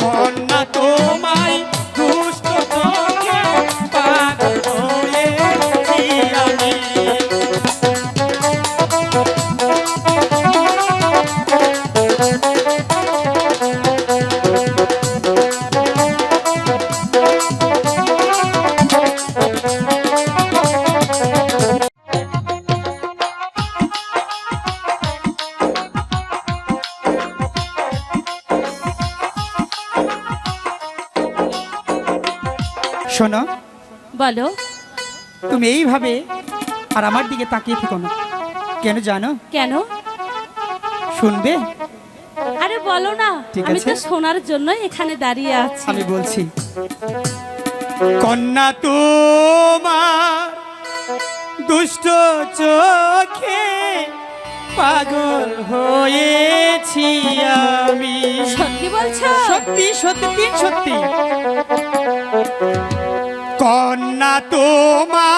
কন্যা না দুষ্ট শোনো। বলো। তুমি এইভাবে আর আমার দিকে তাকিয়ে থেকো না। কেন জানো? কেন? শুনবে? আরে বলো না আমি তো শোনার জন্য এখানে দাঁড়িয়ে আছি। আমি বলছি কন্যা তোমার দুষ্ট চোখে পাগল হয়েছি আমি। সত্যি বলছো? সত্যি সত্যি সত্যি। কন্যা তোমার